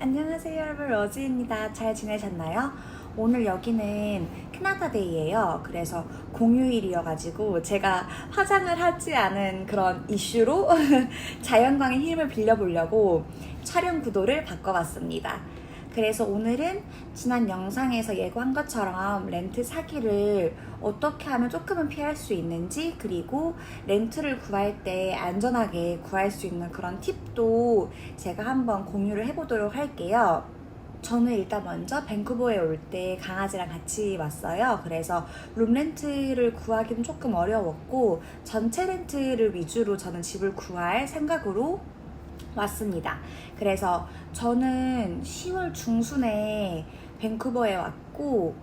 안녕하세요 여러분 러지입니다. 잘 지내셨나요? 오늘 여기는 캐나다데이예요. 그래서 공휴일이어가지고 제가 화장을 하지 않은 그런 이슈로 자연광의 힘을 빌려보려고 촬영 구도를 바꿔봤습니다. 그래서 오늘은 지난 영상에서 예고한 것처럼 렌트 사기를 어떻게 하면 조금은 피할 수 있는지 그리고 렌트를 구할 때 안전하게 구할 수 있는 그런 팁도 제가 한번 공유를 해보도록 할게요. 저는 일단 먼저 밴쿠버에 올 때 강아지랑 같이 왔어요. 그래서 룸 렌트를 구하기는 조금 어려웠고 전체 렌트를 위주로 저는 집을 구할 생각으로 왔습니다. 그래서 저는 10월 중순에 밴쿠버에 왔고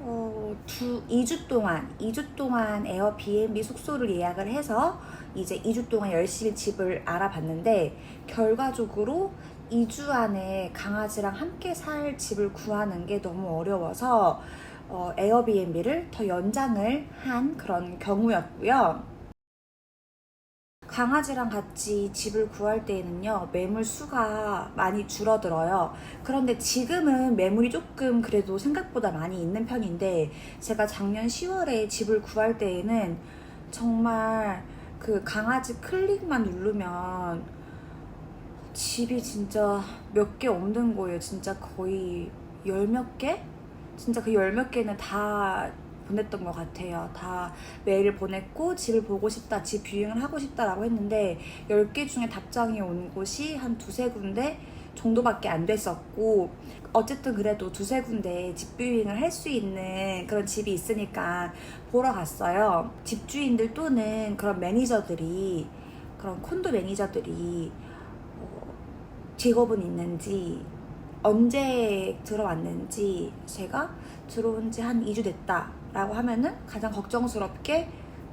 어, 두, 2주 동안, 2주 동안 에어비앤비 숙소를 예약을 해서 이제 2주 동안 열심히 집을 알아봤는데 결과적으로 2주 안에 강아지랑 함께 살 집을 구하는 게 너무 어려워서 어, 에어비앤비를 더 연장을 한 그런 경우였고요. 강아지랑 같이 집을 구할 때에는요, 매물 수가 많이 줄어들어요. 그런데 지금은 매물이 조금 그래도 생각보다 많이 있는 편인데, 제가 작년 10월에 집을 구할 때에는 정말 그 강아지 클릭만 누르면 집이 진짜 몇 개 없는 거예요. 진짜 거의 열 몇 개? 진짜 그 열 몇 개는 다 보냈던 것 같아요. 다 메일을 보냈고 집을 보고 싶다, 집 비행을 하고 싶다라고 했는데 10개 중에 답장이 온 곳이 한 두세 군데 정도밖에 안 됐었고 어쨌든 그래도 두세 군데 집뷰잉을 할 수 있는 그런 집이 있으니까 보러 갔어요. 집주인들 또는 그런 매니저들이 그런 콘도 매니저들이 어, 직업은 있는지 언제 들어왔는지 제가 들어온 지 한 2주 됐다 라고 하면은 가장 걱정스럽게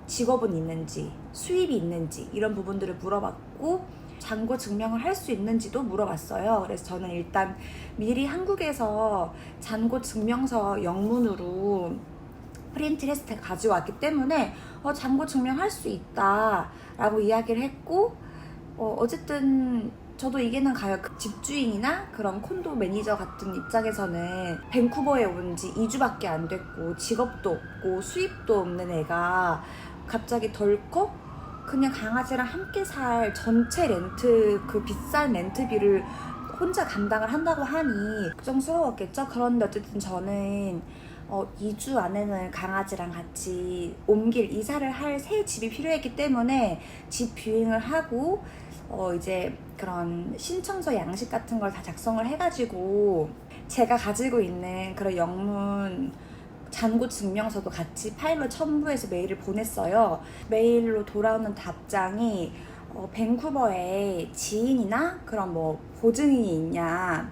직업은 있는지 수입이 있는지 이런 부분들을 물어봤고 잔고 증명을 할 수 있는지도 물어봤어요. 그래서 저는 일단 미리 한국에서 잔고 증명서 영문으로 프린트 때 가져왔기 때문에 어, 잔고 증명할 수 있다라고 이야기를 했고 어, 어쨌든 저도 이게는 가요. 그 집주인이나 그런 콘도 매니저 같은 입장에서는 밴쿠버에 온 지 2주밖에 안 됐고 직업도 없고 수입도 없는 애가 갑자기 덜컥 그냥 강아지랑 함께 살 전체 렌트 그 비싼 렌트비를 혼자 감당을 한다고 하니 걱정스러웠겠죠. 그런데 어쨌든 저는 어, 2주 안에는 강아지랑 같이 옮길 이사를 할 새 집이 필요했기 때문에 집 뷰잉을 하고 어, 이제 그런 신청서 양식 같은 걸 다 작성을 해가지고 제가 가지고 있는 그런 영문 잔고 증명서도 같이 파일로 첨부해서 메일을 보냈어요. 메일로 돌아오는 답장이 어, 밴쿠버에 지인이나 그런 뭐 보증인이 있냐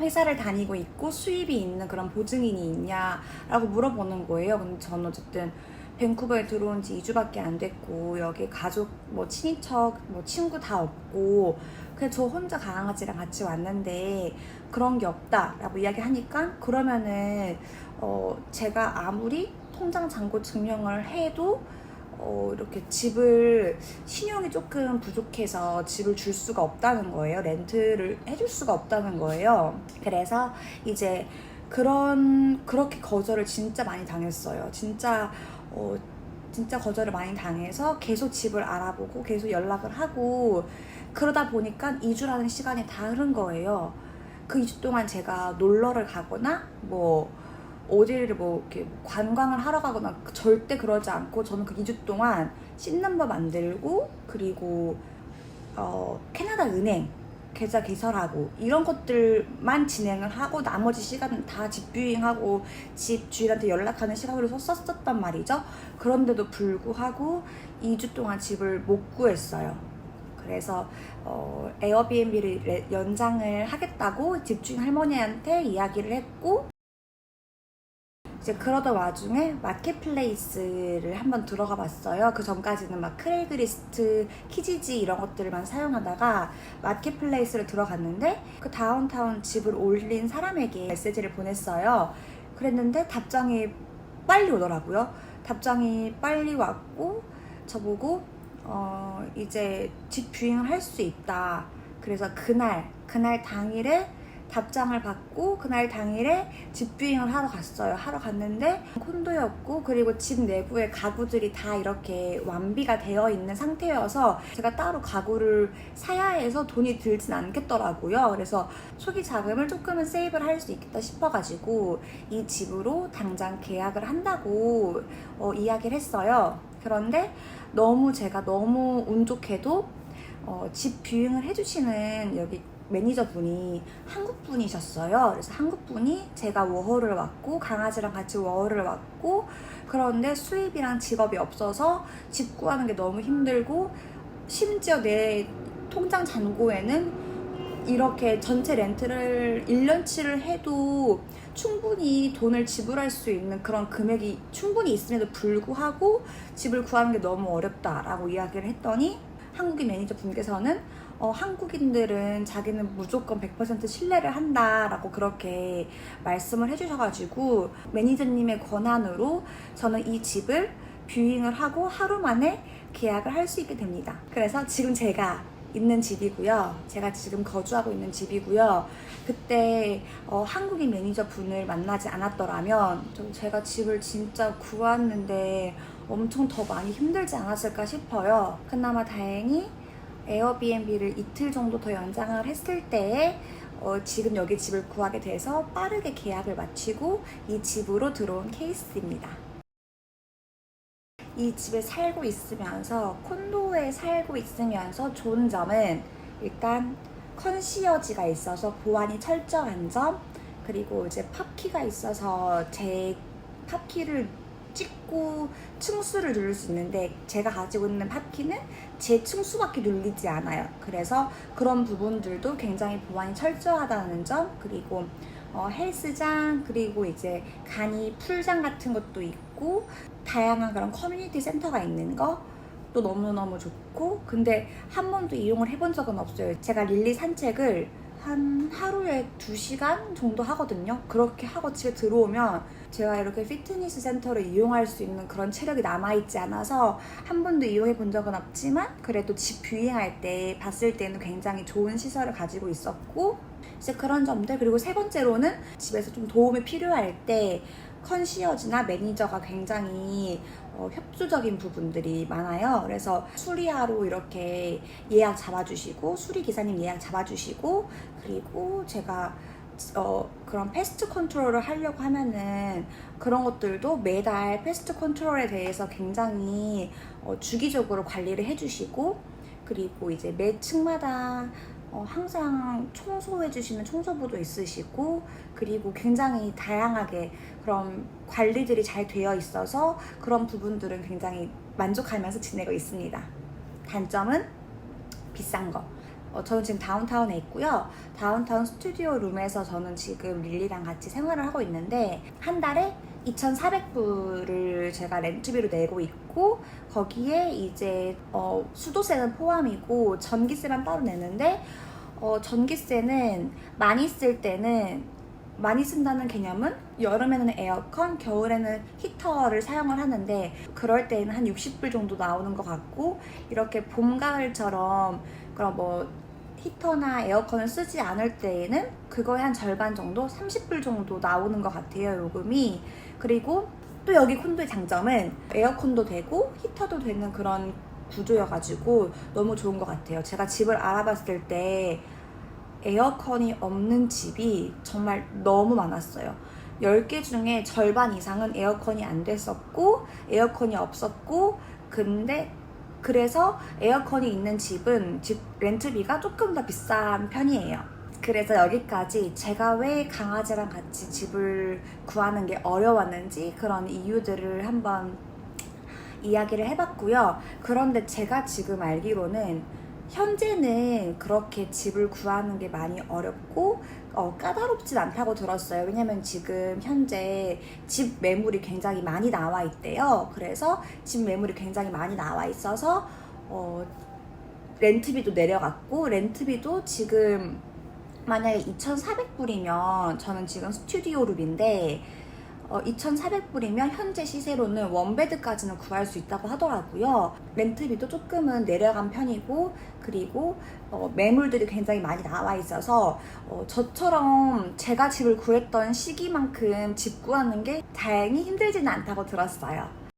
회사를 다니고 있고 수입이 있는 그런 보증인이 있냐라고 물어보는 거예요. 근데 저는 어쨌든 밴쿠버에 들어온 지 2주밖에 안 됐고 여기 가족 뭐 친인척 뭐 친구 다 없고 그냥 저 혼자 강아지랑 같이 왔는데 그런 게 없다라고 이야기하니까 그러면은 어 제가 아무리 통장 잔고 증명을 해도 어, 이렇게 집을 신용이 조금 부족해서 집을 줄 수가 없다는 거예요. 렌트를 해줄 수가 없다는 거예요. 그래서 이제 그런 그렇게 거절을 진짜 많이 당했어요. 진짜 어, 진짜 거절을 많이 당해서 계속 집을 알아보고 계속 연락을 하고 그러다 보니까 2주라는 시간이 다 흐른 거예요. 그 2주 동안 제가 놀러를 가거나 뭐 어디를 뭐 이렇게 관광을 하러 가거나 절대 그러지 않고 저는 그 2주 동안 법 만들고 그리고 어, 캐나다 은행 계좌 개설하고 이런 것들만 진행을 하고 나머지 시간은 다 집뷰잉하고 집 주인한테 연락하는 시간으로 썼었단 말이죠. 그런데도 불구하고 2주 동안 집을 못 구했어요. 그래서 어, 에어비앤비를 레- 연장을 하겠다고 집주인 할머니한테 이야기를 했고 이제 그러던 와중에 마켓플레이스를 한번 들어가 봤어요. 그 전까지는 막 크레이그리스트, 키지지 이런 것들만 사용하다가 마켓플레이스를 들어갔는데 그 다운타운 집을 올린 사람에게 메시지를 보냈어요. 그랬는데 답장이 빨리 오더라고요. 답장이 빨리 왔고 저보고 어 이제 집 뷰잉을 할 수 있다. 그래서 그날 그날 당일에 답장을 받고 그날 당일에 집 비행을 하러 갔어요. 하러 갔는데 콘도였고 그리고 집 내부에 가구들이 다 이렇게 완비가 되어 있는 상태여서 제가 따로 가구를 사야 해서 돈이 들진 않겠더라고요. 그래서 초기 자금을 조금은 세이브를 할 수 있겠다 싶어가지고 이 집으로 당장 계약을 한다고 어, 이야기를 했어요. 그런데 너무 제가 너무 운 좋게도 어, 집 뷰잉을 해주시는 여기 매니저분이 한국 분이셨어요. 그래서 한국 분이 제가 워홀을 왔고 강아지랑 같이 워홀을 왔고 그런데 수입이랑 직업이 없어서 집 구하는 게 너무 힘들고 심지어 내 통장 잔고에는 이렇게 전체 렌트를 1년치를 해도 충분히 돈을 지불할 수 있는 그런 금액이 충분히 있음에도 불구하고 집을 구하는 게 너무 어렵다라고 이야기를 했더니 한국인 매니저 분께서는 어, 한국인들은 자기는 무조건 100% 신뢰를 한다라고 그렇게 말씀을 해주셔가지고 매니저님의 권한으로 저는 이 집을 뷰잉을 하고 하루 만에 계약을 할 수 있게 됩니다. 그래서 지금 제가 있는 집이고요. 제가 지금 거주하고 있는 집이고요. 그때 어, 한국인 매니저 분을 만나지 않았더라면 좀 제가 집을 진짜 구했는데 엄청 더 많이 힘들지 않았을까 싶어요. 그나마 다행히 에어비앤비를 이틀 정도 더 연장을 했을 때에 어, 지금 여기 집을 구하게 돼서 빠르게 계약을 마치고 이 집으로 들어온 케이스입니다. 이 집에 살고 있으면서 콘도에 살고 있으면서 좋은 점은 일단 컨시어지가 있어서 보안이 철저한 점 그리고 이제 팝키가 있어서 제 팝키를 찍고 층수를 누를 수 있는데 제가 가지고 있는 팝키는 제 층수밖에 눌리지 않아요. 그래서 그런 부분들도 굉장히 보안이 철저하다는 점 그리고 어, 헬스장 그리고 이제 간이 풀장 같은 것도 있고 다양한 그런 커뮤니티 센터가 있는 거. 또 너무너무 좋고 근데 한 번도 이용을 해본 적은 없어요 제가 릴리 산책을 한 하루에 2시간 정도 하거든요. 그렇게 하고 집에 들어오면 제가 이렇게 피트니스 센터를 이용할 수 있는 그런 체력이 남아있지 않아서 한 번도 이용해 본 적은 없지만 그래도 집 뷰잉할 때 봤을 때는 굉장히 좋은 시설을 가지고 있었고 이제 그런 점들 그리고 세 번째로는 집에서 좀 도움이 필요할 때 컨시어지나 매니저가 굉장히 어, 협조적인 부분들이 많아요. 그래서 수리하러 이렇게 예약 잡아주시고 수리 기사님 예약 잡아주시고 그리고 제가 어, 그런 패스트 컨트롤을 하려고 하면은 그런 것들도 매달 패스트 컨트롤에 대해서 굉장히 어, 주기적으로 관리를 해주시고 그리고 이제 매 층마다 어, 항상 청소해주시는 청소부도 있으시고 그리고 굉장히 다양하게 그런 관리들이 잘 되어 있어서 그런 부분들은 굉장히 만족하면서 지내고 있습니다. 단점은 비싼 거. 어, 저는 지금 다운타운에 있고요. 다운타운 스튜디오 룸에서 저는 지금 릴리랑 같이 생활을 하고 있는데 한 달에 2,400불을 제가 렌트비로 내고 있고 거기에 이제 어, 수도세는 포함이고 전기세만 따로 내는데 어, 전기세는 많이 쓸 때는 많이 쓴다는 개념은 여름에는 에어컨, 겨울에는 히터를 사용을 하는데 그럴 때는 한 60불 정도 나오는 것 같고 이렇게 봄, 가을처럼 그런 뭐 히터나 에어컨을 쓰지 않을 때에는 그거의 한 절반 정도, 30불 정도 나오는 것 같아요, 요금이. 그리고 또 여기 콘도의 장점은 에어컨도 되고 히터도 되는 그런 구조여가지고 너무 좋은 것 같아요. 제가 집을 알아봤을 때 에어컨이 없는 집이 정말 너무 많았어요. 10개 중에 절반 이상은 에어컨이 안 됐었고, 에어컨이 없었고, 근데 그래서 에어컨이 있는 집은 집 렌트비가 조금 더 비싼 편이에요. 그래서 여기까지 제가 왜 강아지랑 같이 집을 구하는 게 어려웠는지 그런 이유들을 한번 이야기를 해봤고요. 그런데 제가 지금 알기로는 현재는 그렇게 집을 구하는 게 많이 어렵고 어, 까다롭진 않다고 들었어요. 왜냐면 지금 현재 집 매물이 굉장히 많이 나와 있대요. 그래서 집 매물이 굉장히 많이 나와 있어서 어, 렌트비도 내려갔고 렌트비도 지금 만약에 2,400불이면 저는 지금 스튜디오 룸인데 어, 2,400불이면 현재 시세로는 원베드까지는 구할 수 있다고 하더라고요. 렌트비도 조금은 내려간 편이고 그리고 어, 매물들이 굉장히 많이 나와 있어서 어, 저처럼 제가 집을 구했던 시기만큼 집 구하는 게 다행히 힘들지는 않다고 들었어요.